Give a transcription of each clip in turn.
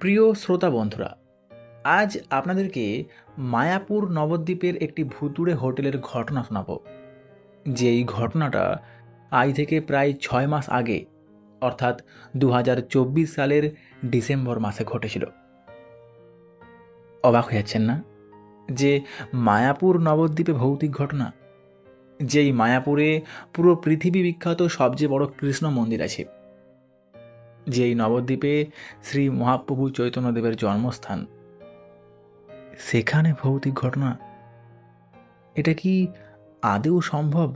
প্রিয় শ্রোতা বন্ধুরা, আজ আপনাদেরকে মায়াপুর নবদ্বীপের একটি ভুতুড়ে হোটেলের ঘটনা শোনাব। যেই ঘটনাটা আজ থেকে প্রায় ছয় মাস আগে, অর্থাৎ দু হাজার চব্বিশ সালের ডিসেম্বর মাসে ঘটেছিল। অবাক হয়ে যাচ্ছেন না? যে মায়াপুর নবদ্বীপে ভৌতিক ঘটনা, যেই মায়াপুরে পুরো পৃথিবী বিখ্যাত সবচেয়ে বড় কৃষ্ণ মন্দির আছে। যেই নবদ্বীপে শ্রী মহাপ্রভু চৈতন্যদেবের জন্মস্থান। সেখানে ভৌতিক ঘটনা? এটা কি আদেও সম্ভব?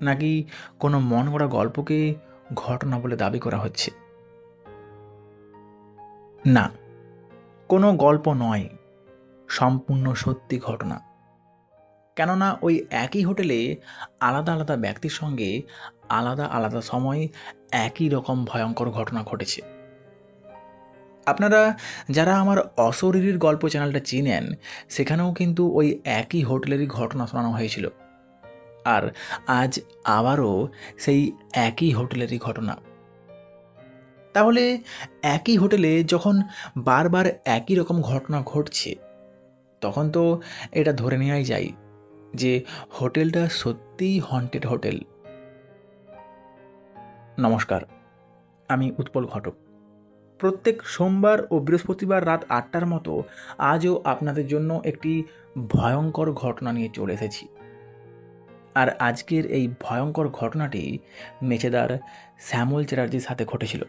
নাকি কোনো মন গড়া গল্পকে ঘটনা বলে দাবি করা হচ্ছে? না, কোনো গল্প নয়, সম্পূর্ণ সত্যি ঘটনা। কেননা ওই একই হোটেলে আলাদা আলাদা ব্যক্তির সঙ্গে আলাদা আলাদা সময় একই রকম ভয়ঙ্কর ঘটনা ঘটেছে। আপনারা যারা আমার অশরীরীর গল্প চ্যানেলটা চিনেন, সেখানেও কিন্তু ওই একই হোটেলেরই ঘটনা শোনানো হয়েছিল। আর আজ আবারও সেই একই হোটেলেরই ঘটনা। তাহলে একই হোটেলে যখন বারবার একই রকম ঘটনা ঘটছে, তখন তো এটা ধরে নেওয়াই যায় যে হোটেলটা সত্যিই হন্টেড হোটেল। নমস্কার, আমি উৎপল ঘটক। প্রত্যেক সোমবার ও বৃহস্পতিবার রাত আটটার মতো আজও আপনাদের জন্য একটি ভয়ঙ্কর ঘটনা নিয়ে চলে এসেছি। আর আজকের এই ভয়ঙ্কর ঘটনাটি মেচেদার শ্যামল চ্যাটার্জির সাথে ঘটেছিল।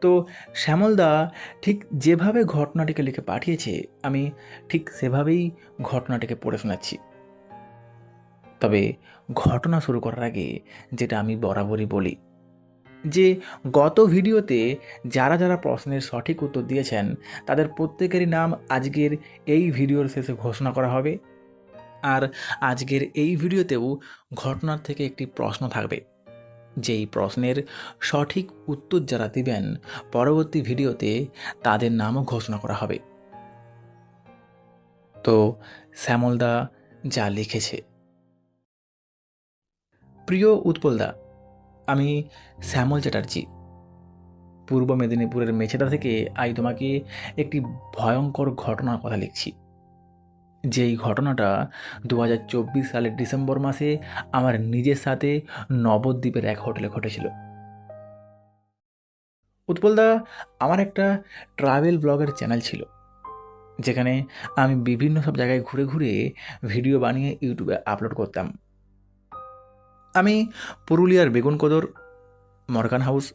তো শ্যামলদা ঠিক যেভাবে ঘটনাটিকে লিখে পাঠিয়েছে, আমি ঠিক সেভাবেই ঘটনাটিকে পড়ে শোনাচ্ছি। তবে ঘটনা শুরু করার আগে যেটা আমি বরাবরই বলি, যে গত ভিডিওতে যারা যারা প্রশ্নের সঠিক উত্তর দিয়েছেন, তাদের প্রত্যেকেরই নাম আজকের এই ভিডিওর শেষে ঘোষণা করা হবে। আর আজকের এই ভিডিওতেও ঘটনার থেকে একটি প্রশ্ন থাকবে, যেই প্রশ্নের সঠিক উত্তর যারা দিবেন, পরবর্তী ভিডিওতে তাদের নামও ঘোষণা করা হবে। তো শ্যামলদা যা লিখেছে। প্রিয় উৎপলদা, আমি শ্যামল চ্যাটার্জি। পূর্ব মেদিনীপুরের মেছেদা থেকে আজ তোমাকে একটি ভয়ঙ্কর ঘটনার কথা লিখছি। যেই ঘটনাটা দু হাজার চব্বিশ সালের ডিসেম্বর মাসে আমার নিজের সাথে নবদ্বীপের এক হোটেলে ঘটেছিল। উৎপলদা, আমার একটা ট্রাভেল ব্লগের চ্যানেল ছিল, যেখানে আমি বিভিন্ন সব জায়গায় ঘুরে ঘুরে ভিডিও বানিয়ে ইউটিউবে আপলোড করতাম। আমি পুরুলিয়ার বেগুনকোদর মর্গান হাউস,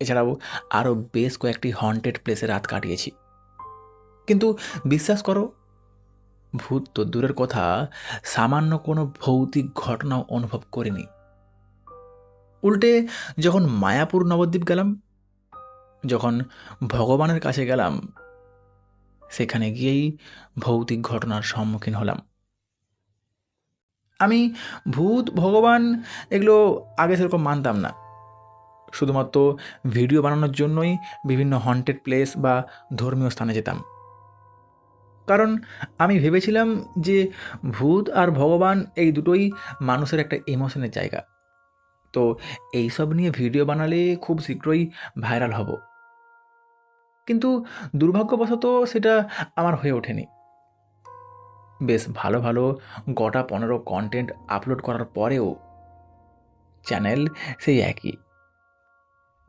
এছাড়াও আরও বেশ কয়েকটি হন্টেড প্লেসে রাত কাটিয়েছি। কিন্তু বিশ্বাস করো, ভূত তো দূরের কথা, সামান্য কোনো ভৌতিক ঘটনাও অনুভব করিনি। উল্টে যখন মায়াপুর নবদ্বীপ গেলাম, যখন ভগবানের কাছে গেলাম, সেখানে গিয়েই ভৌতিক ঘটনার সম্মুখীন হলাম। আমি ভূত, ভগবান, এগুলো আগে সেরকম মানতাম না। শুধুমাত্র ভিডিও বানানোর জন্যই বিভিন্ন হন্টেড প্লেস বা ধর্মীয় স্থানে যেতাম। কারণ আমি ভেবেছিলাম যে ভূত আর ভগবান এই দুটোই মানুষের একটা ইমোশনের জায়গা। তো এইসব নিয়ে ভিডিও বানালে খুব শীঘ্রই ভাইরাল হব। কিন্তু দুর্ভাগ্যবশত সেটা আমার হয়ে ওঠেনি। বেশ ভালো ভালো গোটা পনেরো কন্টেন্ট আপলোড করার পরেও চ্যানেল সেই একই।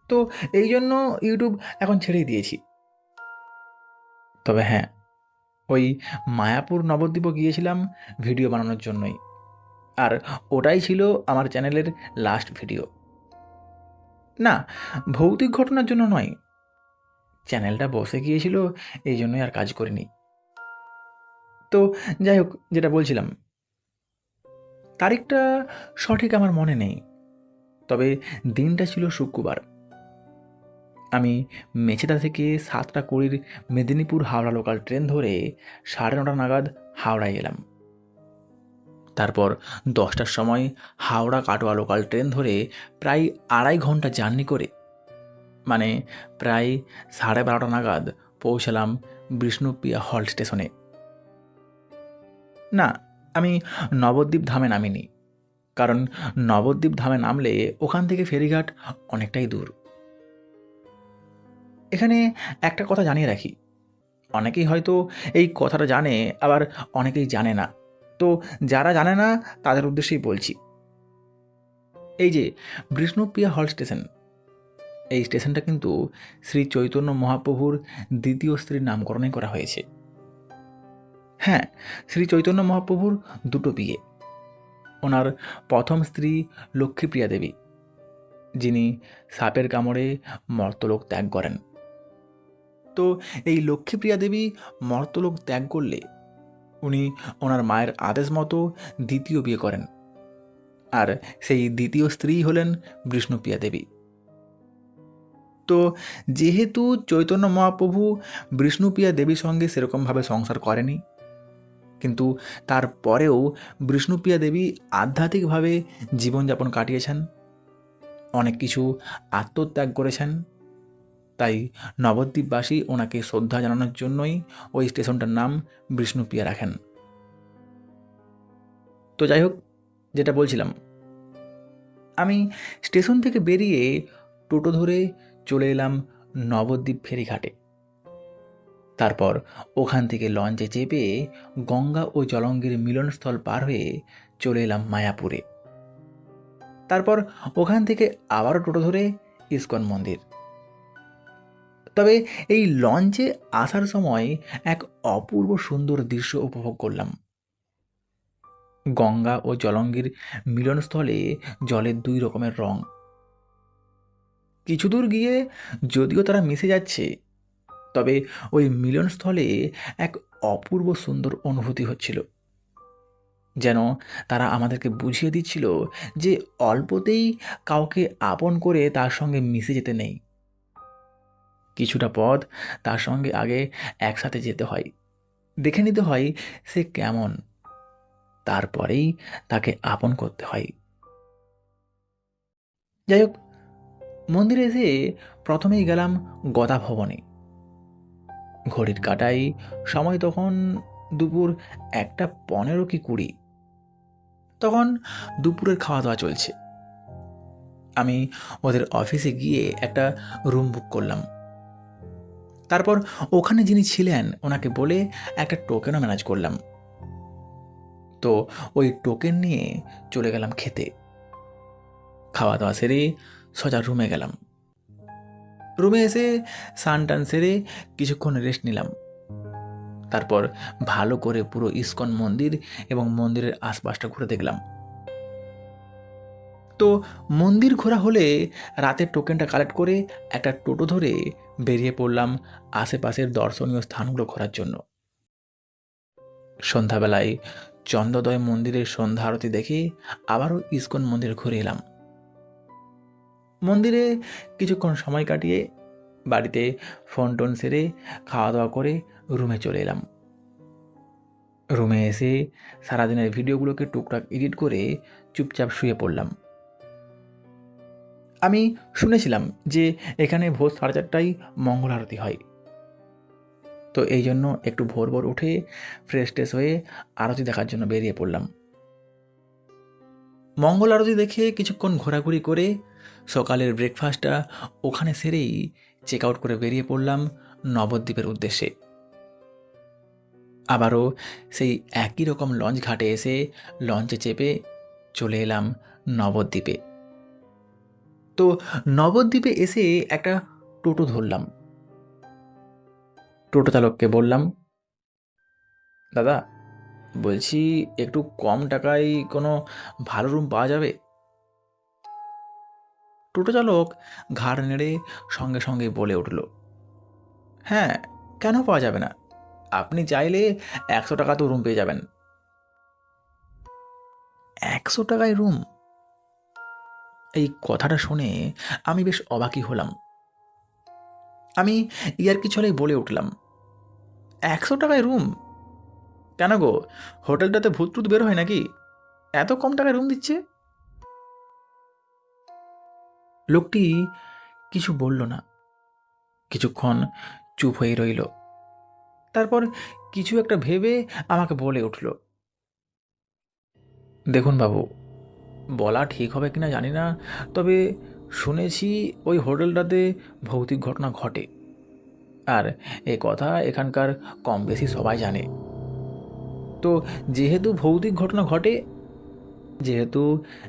তো এই জন্য ইউটিউব এখন ছেড়েই দিয়েছি। তবে হ্যাঁ ওই মায়াপুর নবদ্বীপও গিয়েছিলাম ভিডিও বানানোর জন্যই। আর ওটাই ছিল আমার চ্যানেলের লাস্ট ভিডিও না, ভৌতিক ঘটনার জন্য নয়। চ্যানেলটা বসে গিয়েছিল, এই জন্যই আর কাজ করিনি। তো যাই হোক, যেটা বলছিলাম, তারিখটা সঠিক আমার মনে নেই। তবে দিনটা ছিল শুক্রবার। আমি মেছেদা থেকে সাতটা কুড়ির মেদিনীপুর হাওড়া লোকাল ট্রেন ধরে সাড়ে নটা নাগাদ হাওড়ায় এলাম। তারপর দশটার সময় হাওড়া কাটোয়া লোকাল ট্রেন ধরে প্রায় আড়াই ঘণ্টা জার্নি করে মানে প্রায় সাড়ে বারোটা নাগাদ পৌঁছালাম বিষ্ণুপ্রিয়া হল্ট স্টেশনে না, আমি নবদ্বীপ ধামে নামিনি। কারণ নবদ্বীপ ধামে নামলে ওখান থেকে ফেরিঘাট অনেকটাই দূর। এখানে একটা কথা জানিয়ে রাখি। অনেকেই হয়তো এই কথাটা জানে, আবার অনেকেই জানে না। তো যারা জানে না, তাদের উদ্দেশ্যেই বলছি। এই যে বিষ্ণুপ্রিয়া হল স্টেশন, এই স্টেশনটা কিন্তু শ্রী চৈতন্য মহাপ্রভুর দ্বিতীয় স্ত্রীর নামকরণে করা হয়েছে। হ্যাঁ শ্রী চৈতন্য মহাপ্রভুর দুটো বিয়ে। ওনার প্রথম স্ত্রী লক্ষ্মীপ্রিয়া দেবী, যিনি সাপের কামড়ে মর্তলোক ত্যাগ করেন। তো এই লক্ষ্মীপ্রিয়া দেবী মর্তলোক ত্যাগ করলে উনি ওনার মায়ের আদেশ মতো দ্বিতীয় বিয়ে করেন। আর সেই দ্বিতীয় স্ত্রী হলেন বিষ্ণুপ্রিয়া দেবী। তো যেহেতু চৈতন্য মহাপ্রভু বিষ্ণুপ্রিয়া দেবীর সঙ্গে সেরকমভাবে সংসার করেনি কিন্তু তারপরেও বিষ্ণুপ্রিয়া দেবী আধ্যাত্মিকভাবে জীবনযাপন কাটিয়েছেন। অনেক কিছু আত্মত্যাগ করেছেন। তাই নবদ্বীপবাসী ওনাকে শ্রদ্ধা জানানোর জন্যই ওই স্টেশনটার নাম বিষ্ণুপ্রিয়া রাখেন। তো যাই হোক, যেটা বলছিলাম, আমি স্টেশন থেকে বেরিয়ে টোটো ধরে চলে এলাম নবদ্বীপ ফেরিঘাটে। তারপর ওখান থেকে লঞ্চে চেপে গঙ্গা ও জলঙ্গির মিলনস্থল পার হয়ে চলে এলাম মায়াপুরে। তারপর ওখান থেকে আবারও টোটো ধরে ইস্কন মন্দির। তবে এই লঞ্চে আসার সময় এক অপূর্ব সুন্দর দৃশ্য উপভোগ করলাম। গঙ্গা ও জলঙ্গির মিলনস্থলে জলের দুই রকমের রং। কিছু দূর গিয়ে যদিও তারা মিশে যাচ্ছে তবে ওই মিলনস্থলে এক অপূর্ব সুন্দর অনুভূতি হচ্ছিল। যেন তারা আমাদেরকে বুঝিয়ে দিচ্ছিল যে অল্পতেই কাউকে আপন করে তার সঙ্গে মিশে যেতে নেই। কিছুটা পথ তার সঙ্গে আগে একসাথে যেতে হয়। দেখে নিতে হয় সে কেমন। তারপরেই তাকে আপন করতে হয়। যাই হোক, মন্দিরে এসে প্রথমেই গেলাম গদা ভবনে ঘড়ির কাটাই সময় তখন দুপুর একটা পনেরো কি কুড়ি। তখন দুপুরের খাওয়া দাওয়া চলছে। আমি ওদের অফিসে গিয়ে একটা রুম বুক করলাম। তারপর ওখানে যিনি ছিলেন, ওনাকে বলে একটা টোকেনও ম্যানেজ করলাম। তো ওই টোকেন নিয়ে চলে গেলাম খেতে। খাওয়া দাওয়া সেরে সোজা রুমে গেলাম। রুমে এসে স্নান টান সেরে কিছুক্ষণ রেস্ট নিলাম। তারপর ভালো করে পুরো ইস্কন মন্দির এবং মন্দিরের আশপাশটা ঘুরে দেখলাম। তো মন্দির ঘোরা হলে রাতের টোকেনটা কালেক্ট করে একটা টোটো ধরে বেরিয়ে পড়লাম আশেপাশের দর্শনীয় স্থানগুলো ঘোরার জন্য। সন্ধ্যাবেলায় চন্দ্রদয় মন্দিরের সন্ধ্যা আরতি দেখে আবারও ইস্কন মন্দির ঘুরে এলাম। মন্দিরে কিছুক্ষণ সময় কাটিয়ে বাড়িতে ফোন টোন সেরে খাওয়া দাওয়া করে রুমে চলে এলাম। রুমে এসে সারাদিনের ভিডিওগুলোকে টুকটাক এডিট করে চুপচাপ শুয়ে পড়লাম। আমি শুনেছিলাম যে এখানে ভোর সাড়ে চারটায় মঙ্গল আরতি হয়। তো এই জন্য একটু ভোর ভোর উঠে ফ্রেশ ট্রেশ হয়ে আরতি দেখার জন্য বেরিয়ে পড়লাম। মঙ্গল আরতি দেখে কিছুক্ষণ ঘোরাঘুরি করে সকালের ব্রেকফাস্টটা ওখানে সেরেই চেক আউট করে বেরিয়ে পড়লাম নবদ্বীপের উদ্দেশ্যে। আবারও সেই একই রকম লঞ্চ ঘাটে এসে লঞ্চে চেপে চলে এলাম নবদ্বীপে। তো নবদ্বীপে এসে একটা টোটো ধরলাম। টোটো চালককে বললাম, দাদা, বলছি একটু কম টাকায় কোনো ভালো রুম পাওয়া যাবে? টোটো চালক ঘাড় নেড়ে সঙ্গে সঙ্গে বলে উঠল হ্যাঁ কেন পাওয়া যাবে না? আপনি চাইলে একশো টাকা তো রুম পেয়ে যাবেন। একশো টাকায় রুম এই কথাটা শুনে আমি বেশ অবাকই হলাম। আমি ইয়ার কি ছলেই বলে উঠলাম, একশো টাকায় রুম কেন গো? হোটেলটাতে ভূত টুত বের হয় নাকি? এত কম টাকায় রুম দিচ্ছে? লোকটি কিছু বলল না। কিছুক্ষণ চুপ হয়ে রইল। তারপর কিছু একটা ভেবে আমাকে বলে উঠল, দেখুন বাবু, বলা ঠিক হবে কিনা জানি না, তবে শুনেছি ওই হোটেলটাতে ভৌতিক ঘটনা ঘটে। আর এ কথা এখানকার কম বেশি সবাই জানে। তো যেহেতু ভৌতিক ঘটনা ঘটে, যেহেতু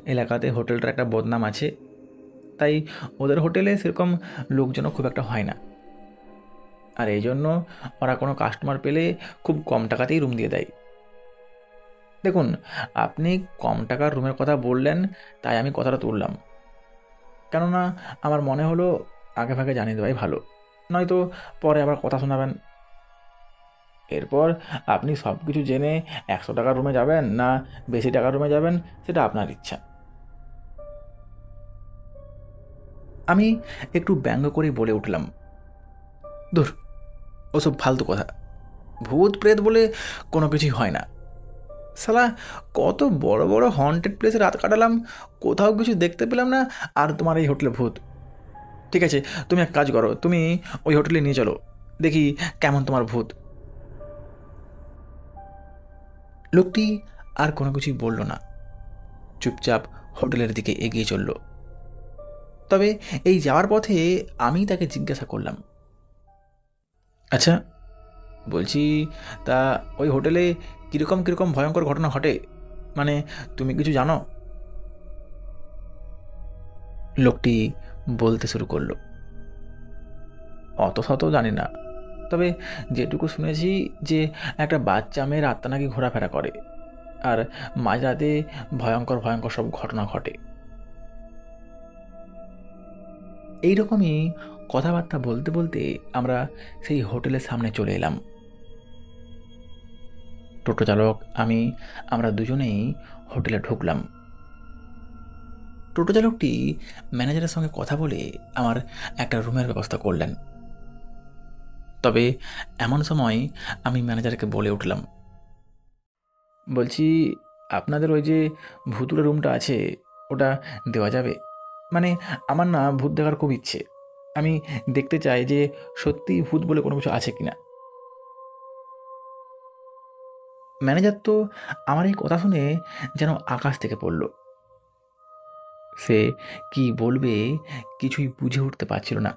এলাকাতে হোটেলটার একটা বদনাম আছে তাই ওদের হোটেলে সেরকম লোকজনও খুব একটা হয় না। আর এই জন্য ওরা কোনো কাস্টমার পেলে খুব কম টাকাতেই রুম দিয়ে দেয়। দেখুন, আপনি কম টাকার রুমের কথা বললেন, তাই আমি কথাটা তুললাম। কেননা আমার মনে হলো আগে ভাগে জানিয়ে দেওয়াই ভালো, নয়তো পরে আবার কথা শোনাবেন। এরপর আপনি সব কিছু জেনে একশো টাকার রুমে যাবেন না বেশি টাকার রুমে যাবেন, সেটা আপনার ইচ্ছা। আমি একটু ব্যঙ্গ করেই বলে উঠলাম, ধুর, ওসব ফালতু কথা। ভূত প্রেত বলে কোনো কিছুই হয় না। সালা কত বড় বড় হন্টেড প্লেসে রাত কাটালাম, কোথাও কিছু দেখতে পেলাম না, আর তোমার এই হোটেলে ভূত। ঠিক আছে, তুমি এক কাজ করো, তুমি ওই হোটেলে নিয়ে চলো, দেখি কেমন তোমার ভূত। লোকটি আর কোনো কিছুই বলল না। চুপচাপ হোটেলের দিকে এগিয়ে চলল। তবে এই যাওয়ার পথে আমি তাকে জিজ্ঞাসা করলাম। আচ্ছা বলছি, তা ওই হোটেলে কীরকম কীরকম ভয়ঙ্কর ঘটনা ঘটে? মানে তুমি কিছু জানো? লোকটি বলতে শুরু করল। অত শত জানি না। তবে যেটুকু শুনেছি যে, একটা বাচ্চা মেয়ের আত্মা নাকি ঘোরাফেরা করে। আর মাঝরাতে ভয়ঙ্কর ভয়ঙ্কর সব ঘটনা ঘটে। এইরকমই কথাবার্তা বলতে বলতে আমরা সেই হোটেলের সামনে চলে এলাম। টোটো চালক, আমি, আমরা দুজনেই হোটেলে ঢুকলাম। টোটো চালকটি ম্যানেজারের সঙ্গে কথা বলে আমার একটা রুমের ব্যবস্থা করলেন। তবে এমন সময় আমি ম্যানেজারকে বলে উঠলাম, বলছি, আপনাদের ওই যে ভুতুরে রুমটা আছে, ওটা দেওয়া যাবে? মানে আমার না ভূত দেখার খুব ইচ্ছে। আমি দেখতে চাই যে সত্যি ভূত বলে কোনো কিছু আছে কিনা। ম্যানেজার তো আমার এই কথা শুনে যেন আকাশ থেকে পড়ল। সে কি বলবে কিছুই বুঝে উঠতে পারছিল না।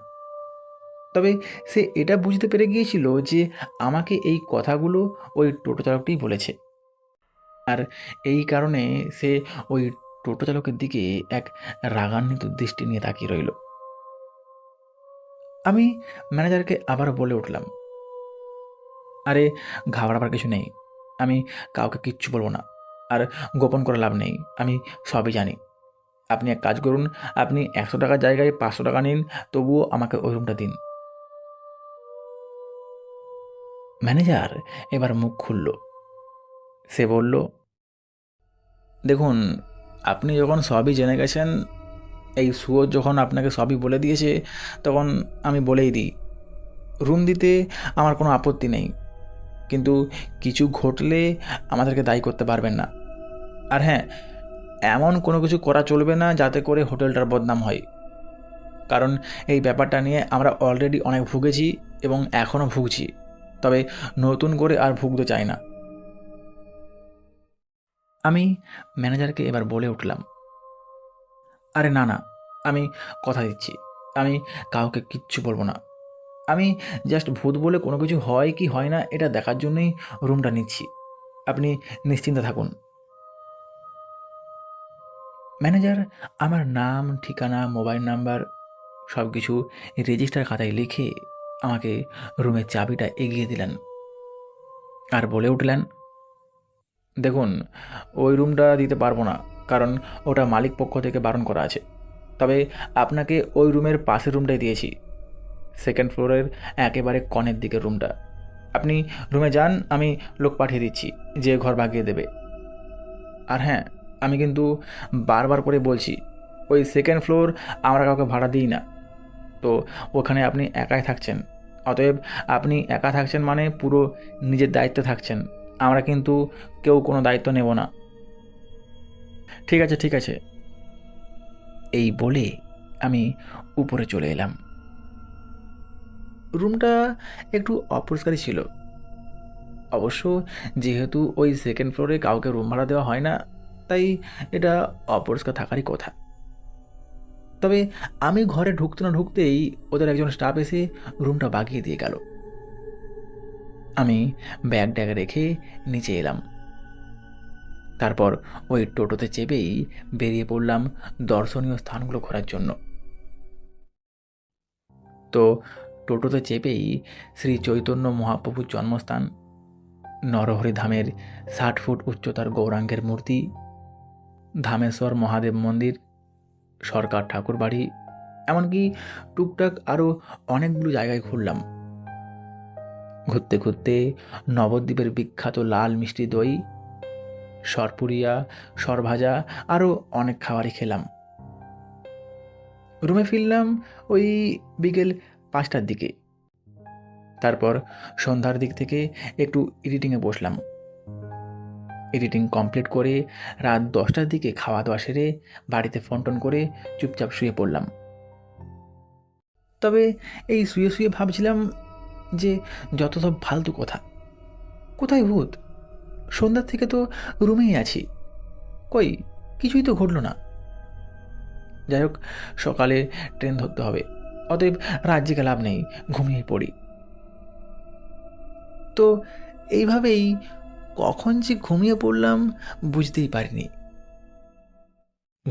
তবে সে এটা বুঝতে পেরে গিয়েছিল যে আমাকে এই কথাগুলো ওই টোটো চালকটিই বলেছে। আর এই কারণে সে ওই টোটো চালকের দিকে এক রাগান্বিত দৃষ্টি নিয়ে তাকিয়ে রইল। আমি ম্যানেজারকে আবার বলে উঠলাম, আরে, ঘাবড়াবার কিছু নেই। আমি কাউকে কিচ্ছু বলব না। আর গোপন করে লাভ নেই। আমি সবই জানি। আপনি এক কাজ করুন, আপনি একশো টাকার জায়গায় পাঁচশো টাকা নিন, তবুও আমাকে ওই রুমটা দিন। ম্যানেজার এবার মুখ খুলল। সে বলল, দেখুন আপনি যখন সবই জেনে গেছেন, এই শুয়োর যখন আপনাকে সবই বলে দিয়েছে, তখন আমি বলেই দিই, রুম দিতে আমার কোনো আপত্তি নেই। কিন্তু কিছু ঘটলে আমাদেরকে দায়ী করতে পারবেন না। আর হ্যাঁ এমন কোনো কিছু করা চলবে না যাতে করে হোটেলটার বদনাম হয়। কারণ এই ব্যাপারটা নিয়ে আমরা অলরেডি অনেক ভুগেছি এবং এখনও ভুগছি। তবে নতুন করে আর ভুগতে চাই না। আমি ম্যানেজারকে এবার বলে উঠলাম, আরে না না, আমি কথা দিচ্ছি। আমি কাউকে কিচ্ছু বলব না। আমি জাস্ট ভূত বলে কোনো কিছু হয় কি হয় না, এটা দেখার জন্যই রুমটা নিচ্ছি। আপনি নিশ্চিন্তে থাকুন। ম্যানেজার আমার নাম, ঠিকানা, মোবাইল নাম্বার সব কিছু রেজিস্টার খাতায় লিখে আমাকে রুমের চাবিটা এগিয়ে দিলেন আর বলে উঠলেন দেখুন, ওই রুমটা দিতে পারব না, কারণ ওটা মালিক পক্ষ থেকে বারণ করা আছে। তবে আপনাকে ওই রুমের পাশের রুমটাই দিয়েছি সেকেন্ড ফ্লোরের একেবারে কনের দিকের রুমটা। আপনি রুমে যান, আমি লোক পাঠিয়ে দিচ্ছি, যে ঘর বাগিয়ে দেবে। আর হ্যাঁ আমি কিন্তু বারবার করে বলছি, ওই সেকেন্ড ফ্লোর আমরা কাউকে ভাড়া দিই না। তো ওখানে আপনি একাই থাকছেন, অতএব আপনি একা থাকছেন মানে পুরো নিজের দায়িত্বে থাকছেন। আমরা কিন্তু কেউ কোনো দায়িত্ব নেব না। ঠিক আছে ঠিক আছে। এই বলে আমি উপরে চলে এলাম। রুমটা একটু অপরিষ্কারই ছিল। অবশ্য যেহেতু ওই সেকেন্ড ফ্লোরে কাউকে রুম ভাড়া দেওয়া হয় না, তাই এটা অপরিষ্কার থাকারই কথা। তবে আমি ঘরে ঢুকতে না ঢুকতেই ওদের একজন স্টাফ এসে রুমটা বাগিয়ে দিয়ে গেল। আমি ব্যাগ ট্যাগ রেখে নিচে এলাম। তারপর ওই টোটোতে চেপেই বেরিয়ে পড়লাম দর্শনীয় স্থানগুলো ঘোরার জন্য। তো টোটোতে চেপেই শ্রী চৈতন্য মহাপ্রভুর জন্মস্থান, নরহরি ধামের ষাট ফুট উচ্চতার গৌরাঙ্গের মূর্তি, ধামেশ্বর মহাদেব মন্দির, সরকার ঠাকুর বাড়ি এমনকি টুকটাক আরও অনেকগুলো জায়গায় ঘুরলাম। ঘুরতে ঘুরতে নবদ্বীপের বিখ্যাত লাল মিষ্টি দই, সরপুরিয়া, সরভাজা, আরও অনেক খাবারই খেলাম। রুমে ফিরলাম ওই বিকেল পাঁচটার দিকে। তারপর সন্ধ্যার দিক থেকে একটু এডিটিংয়ে বসলাম। এডিটিং কমপ্লিট করে রাত দশটার দিকে খাওয়া দাওয়া সেরে বাড়িতে ফোন টোন করে চুপচাপ শুয়ে পড়লাম। তবে এই শুয়ে শুয়ে ভাবছিলাম যে যত সব ফালতু কথা। কোথায় ভূত? সন্ধ্যার থেকে তো রুমেই আছি। কই, কিছুই তো ঘটলো না। যাই হোক, সকালে ট্রেন ধরতে হবে। অতএব রাজ্যে লাভ নেই, ঘুমিয়ে পড়ি। তো এইভাবেই কখন যে ঘুমিয়ে পড়লাম বুঝতেই পারিনি।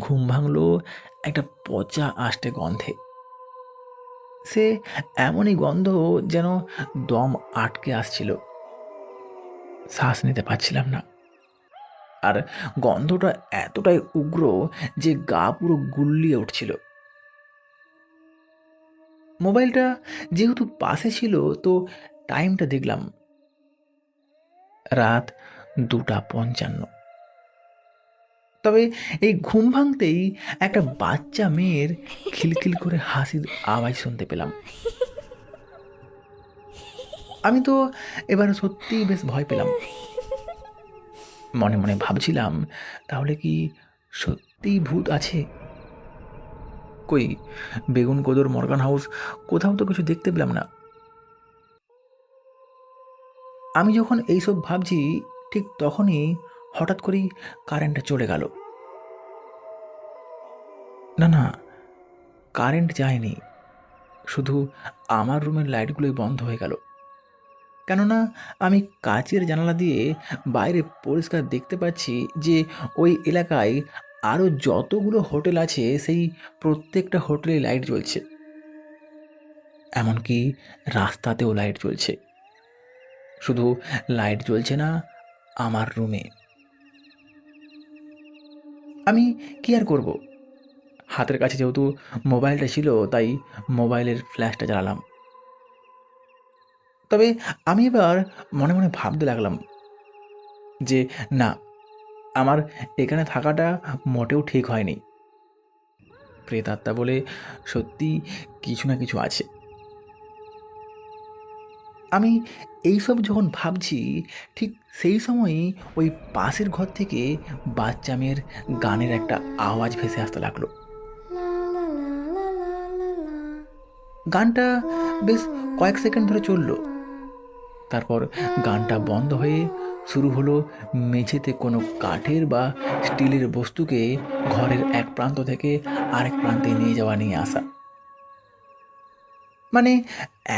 ঘুম ভাঙলো একটা পচা আষ্টে গন্ধে। সে এমনই গন্ধ যেন দম আটকে আসছিল। শ্বাস নিতে পারছিলাম না। আর গন্ধটা এতটাই উগ্র যে গা পুরো গুল্লিয়ে উঠছিল। মোবাইলটা যেহেতু পাশে ছিল, তো টাইমটা দেখলাম। রাত দুটা পঞ্চান্ন। তবে এই ঘুম ভাঙতেই একটা বাচ্চা মেয়ের খিলখিল করে হাসির আওয়াজ শুনতে পেলাম। আমি তো এবার সত্যিই বেশ ভয় পেলাম। মনে মনে ভাবছিলাম, তাহলে কি সত্যিই ভূত আছে? কই, বেগুন কোদর মর্গান হাউস কোথাও তো কিছু দেখতে পেলাম না। আমি যখন এইসব ভাবছি, ঠিক তখনই হঠাৎ করেই কারেন্টটা চলে গেল। না না, কারেন্ট যায়নি। শুধু আমার রুমের লাইটগুলোই বন্ধ হয়ে গেল। কেননা, আমি কাচের জানালা দিয়ে বাইরে পরিষ্কার দেখতে পাচ্ছি যে ওই এলাকায় আরও যতগুলো হোটেল আছে, সেই প্রত্যেকটা হোটেলে লাইট জ্বলছে। এমনকি রাস্তাতেও লাইট জ্বলছে। শুধু লাইট জ্বলছে না, আমার রুমে। আমি কি আর করব? হাতের কাছে যেহেতু মোবাইলটা ছিল, তাই মোবাইলের ফ্ল্যাশটা জ্বালালাম। তবে আমি এবার মনে মনে ভাবতে লাগলাম যে, না, আমার এখানে থাকাটা মোটেও ঠিক হয়নি। প্রেতাত্মা বলে, সত্যি কিছু না কিছু আছে। আমি এইসব যখন ভাবছি, ঠিক সেই সময়ই ওই পাশের ঘর থেকে বাচ্চা মেয়ের গানের একটা আওয়াজ ভেসে আসতে লাগল। গানটা বেশ কয়েক সেকেন্ড ধরে চলল। তারপর গানটা বন্ধ হয়ে শুরু হলো মেঝেতে কোনো কাঠের বা স্টিলের বস্তুকে ঘরের এক প্রান্ত থেকে আরেক প্রান্তে নিয়ে যাওয়া নিয়ে আসা। মানে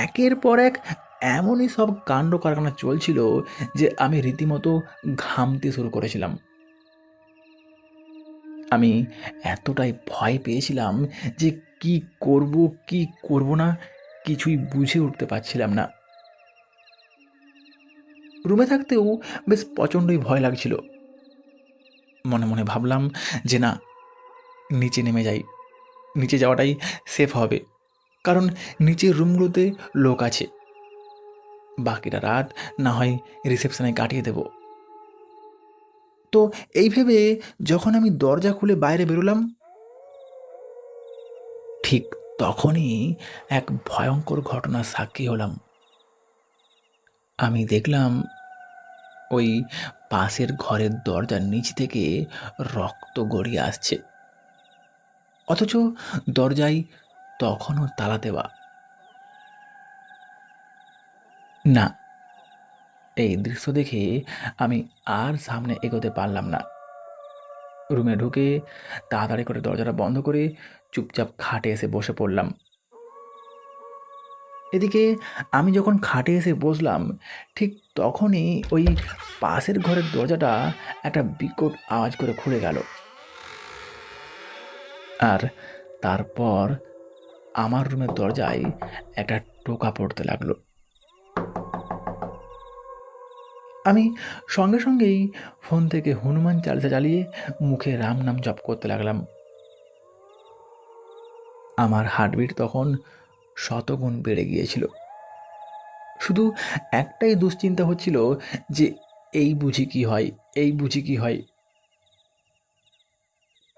একের পর এক এমনই সব কাণ্ড কারখানা চলছিল যে আমি রীতিমতো ঘামতে শুরু করেছিলাম। আমি এতটাই ভয় পেয়েছিলাম যে কি করব কি করব না, কিছুই বুঝে উঠতে পারছিলাম না। রুমে থাকতেও বেশ প্রচণ্ডই ভয় লাগছিল। মনে মনে ভাবলাম যে না, নিচে নেমে যাই। নিচে যাওয়াটাই সেফ হবে। কারণ নিচের রুমগুলোতে লোক আছে। বাকিটা রাত না হয় রিসেপশনে কাটিয়ে দেব। তো এই ভেবে যখন আমি দরজা খুলে বাইরে বেরোলাম, ঠিক তখনই এক ভয়ঙ্কর ঘটনার সাক্ষী হলাম। আমি দেখলাম ওই পাশের ঘরের দরজার নিচ থেকে রক্ত গড়িয়ে আসছে। অথচ দরজায় তখনও তালা দেওয়া না। এই দৃশ্য দেখে আমি আর সামনে এগোতে পারলাম না। রুমে ঢুকে তাড়াতাড়ি করে দরজাটা বন্ধ করে চুপচাপ খাটে এসে বসে পড়লাম। এদিকে আমি যখন খাটে এসে বসলাম, ঠিক তখনই ওই পাশের ঘরের দরজাটা একটা বিকট আওয়াজ করে খুলে গেল। আর তারপর আমার রুমের দরজায় একটা টোকা পড়তে লাগল। আমি সঙ্গে সঙ্গেই ফোন থেকে হনুমান চালিসা চালিয়ে মুখে রাম নাম জপ করতে লাগলাম। আমার হার্টবিট তখন শতগুণ বেড়ে গিয়েছিল। শুধু একটাই দুশ্চিন্তা হচ্ছিল যে এই বুঝি কি হয়, এই বুঝি কি হয়।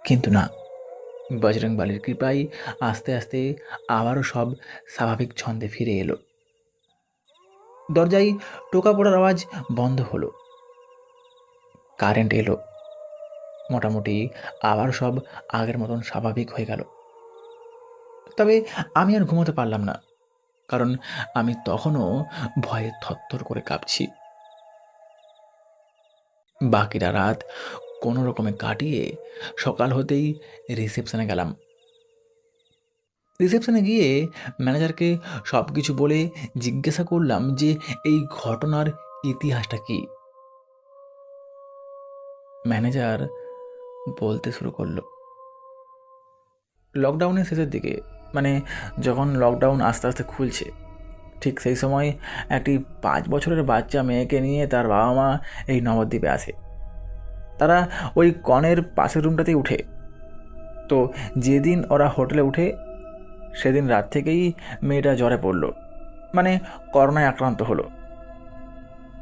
কিন্তু না বজরং বালির কৃপায় আস্তে আস্তে আবারও সব স্বাভাবিক ছন্দে ফিরে এলো। দরজায় টোকা পড়ার আওয়াজ বন্ধ হলো। কারেন্ট এলো। মোটামুটি আবার সব আগের মতন স্বাভাবিক হয়ে গেল। তবে আমি আর ঘুমোতে পারলাম না, কারণ আমি তখনও ভয়ে থরথর করে কাঁপছি। বাকিটা রাত কোনো রকমে কাটিয়ে সকাল হতেই রিসেপশনে গেলাম। রিসেপশনে গিয়ে ম্যানেজারকে সব কিছু বলে জিজ্ঞাসা করলাম যে, এই ঘটনার ইতিহাসটা কি? ম্যানেজার বলতে শুরু করল লকডাউনের শেষের দিকে মানে যখন লকডাউন আস্তে আস্তে খুলছে, ঠিক সেই সময় একটি পাঁচ বছরের বাচ্চা মেয়েকে নিয়ে তার বাবা মা এই নবদ্বীপে আসে। তারা ওই কনের পাশের রুমটাতেই উঠে। তো যেদিন ওরা হোটেলে উঠে সেদিন রাত থেকেই মেয়েটা জ্বরে পড়ল। মানে করোনায় আক্রান্ত হলো।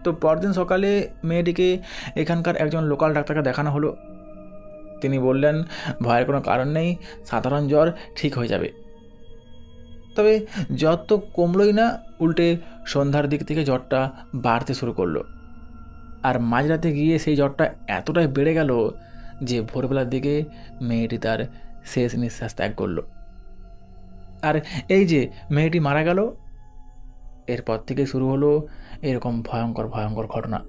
তো পরদিন সকালে মেয়েটিকে এখানকার একজন লোকাল ডাক্তারকে দেখানো হলো। তিনি বললেন, ভয়ের কোনো কারণ নেই, সাধারণ জ্বর ঠিক হয়ে যাবে। তবে জ্বর তো কমলই না, উল্টে সন্ধ্যার দিক থেকে জ্বরটা বাড়তে শুরু করল। আর মাঝরাতে গিয়ে সেই জ্বরটা এতটাই বেড়ে গেল যে ভোরবেলার দিকে মেয়েটি তার শেষ নিঃশ্বাস ত্যাগ করল। আর এই যে মেয়েটি মারা গেল, এরপর থেকে শুরু হলো এরকম ভয়ঙ্কর ভয়ঙ্কর ঘটনা।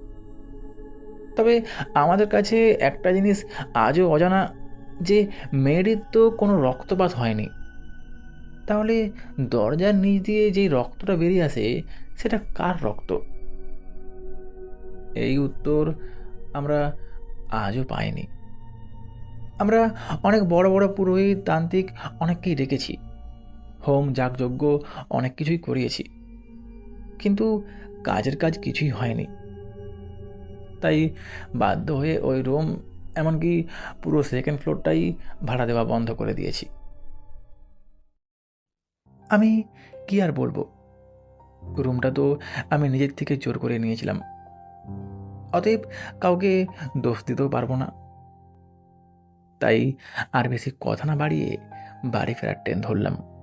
তবে আমাদের কাছে একটা জিনিস আজও অজানা, যে মেয়েটির তো কোনো রক্তপাত হয়নি। তাহলে দরজার নিচ দিয়ে যেই রক্তটা বেরিয়ে আসে, সেটা কার রক্ত? এই উত্তর আমরা আজও পাইনি। আমরা অনেক বড় বড় পুরোহিত, তান্ত্রিক অনেককেই ডেকেছি। হোম, যাগযজ্ঞ অনেক কিছুই করিয়েছি। কিন্তু কাজের কাজ কিছুই হয়নি। তাই বাধ্য হয়ে ওই রুম, এমনকি পুরো সেকেন্ড ফ্লোরটাই ভাড়া দেওয়া বন্ধ করে দিয়েছি। আমি কি আর বলব? রুমটা তো আমি নিজের থেকে জোর করে নিয়েছিলাম। অতএব কাউকে দোষ দিতেও পারব না। তাই আর বেশি কথা না বাড়িয়ে বাড়ি ফেরার ট্রেন ধরলাম।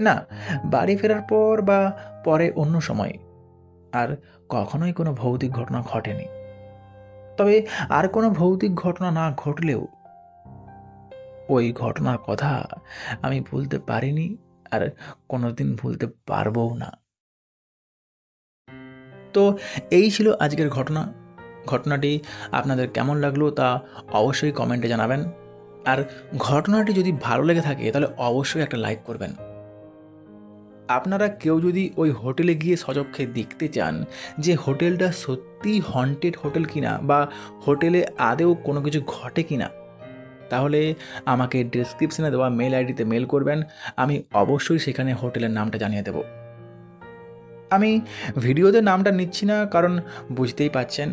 না, বাড়ি ফেরার পর বা পরে অন্য সময়ে। আর কখনোই কোনো ভৌতিক ঘটনা ঘটেনি। তবে আর কোনো ভৌতিক ঘটনা না ঘটলেও ওই ঘটনার কথা আমি ভুলতে পারিনি আর কোনোদিন ভুলতে পারবও না। তো এই ছিল আজকের ঘটনা। ঘটনাটি আপনাদের কেমন লাগল তা অবশ্যই কমেন্টে জানাবেন। আর ঘটনাটি যদি ভালো লেগে থাকে তাহলে অবশ্যই একটা লাইক করবেন। আপনারা কেউ যদি ওই হোটেলে গিয়ে সচক্ষে দেখতে চান যে হোটেলটা সত্যিই হন্টেড হোটেল কিনা বা হোটেলে আদেও কোনো কিছু ঘটে কিনা, তাহলে আমাকে ডিসক্রিপশনে দেওয়া মেল আইডিতে মেল করবেন, আমি অবশ্যই সেখানে হোটেলের নামটা জানিয়ে দেব। আমি ভিডিওতে নামটা নিচ্ছি না, কারণ বুঝতেই পাচ্ছেন,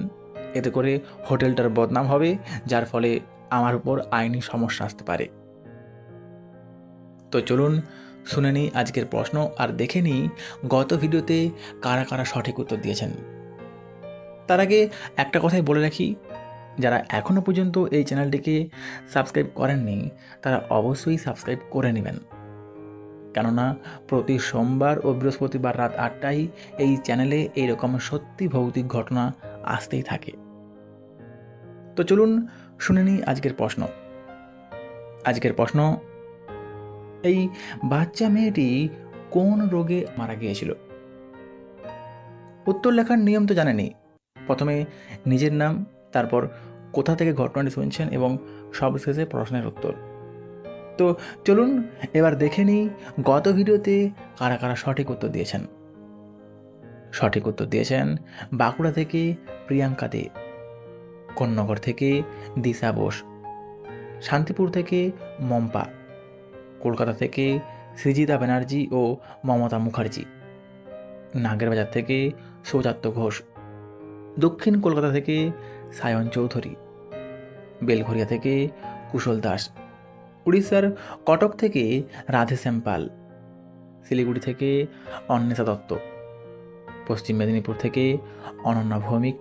এতে করে হোটেলটার বদনাম হবে, যার ফলে আমার উপর আইনি সমস্যা আসতে পারে। তো চলুন শুনে নিই আজকের প্রশ্ন আর দেখে নিই গত ভিডিওতে কারা কারা সঠিক উত্তর দিয়েছেন। তার আগে একটা কথাই বলে রাখি, যারা এখনও পর্যন্ত এই চ্যানেলটিকে সাবস্ক্রাইব করেননি, তারা অবশ্যই সাবস্ক্রাইব করে নেবেন। কেননা প্রতি সোমবার ও বৃহস্পতিবার রাত আটটায় এই চ্যানেলে এইরকম সত্যি ভৌতিক ঘটনা আসতেই থাকে। তো চলুন শুনে নিই আজকের প্রশ্ন। আজকের প্রশ্ন এই বাচ্চা মেয়েটি কোন রোগে মারা গিয়েছিল? উত্তর লেখার নিয়ম তো জানেনি প্রথমে নিজের নাম, তারপর কোথা থেকে ঘটনাটি শুনছেন এবং সবশেষে প্রশ্নের উত্তর। তো চলুন এবার দেখে নিই, গত ভিডিওতে কারা কারা সঠিক উত্তর দিয়েছেন। সঠিক উত্তর দিয়েছেন বাঁকুড়া থেকে প্রিয়াঙ্কা দে কন্যগর থেকে দিশা বোস, শান্তিপুর থেকে মম্পা কলকাতা থেকে সৃজিতা ব্যানার্জি ও মমতা মুখার্জি। নাগেরবাজার থেকে সৌজাত্য ঘোষ। দক্ষিণ কলকাতা থেকে সায়ন চৌধুরী। বেলঘরিয়া থেকে কুশল দাস। উড়িষ্যার কটক থেকে রাধে শ্যামপাল শিলিগুড়ি থেকে অন্বেষা দত্ত। পশ্চিম মেদিনীপুর থেকে অনন্যা ভৌমিক।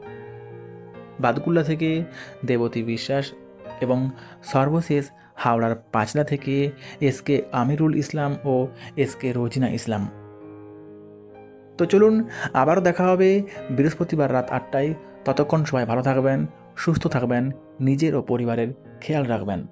বাদকুল্লা থেকে দেবতী বিশ্বাস এবং সর্বশেষ হাওড়ার পাঁচলা থেকে এস কে আমিরুল ইসলাম ও এস কে রোজিনা ইসলাম। তো চলুন আবারও দেখা হবে বৃহস্পতিবার রাত আটটায়। ততক্ষণ সবাই ভালো থাকবেন, সুস্থ থাকবেন, নিজের ও পরিবারের খেয়াল রাখবেন।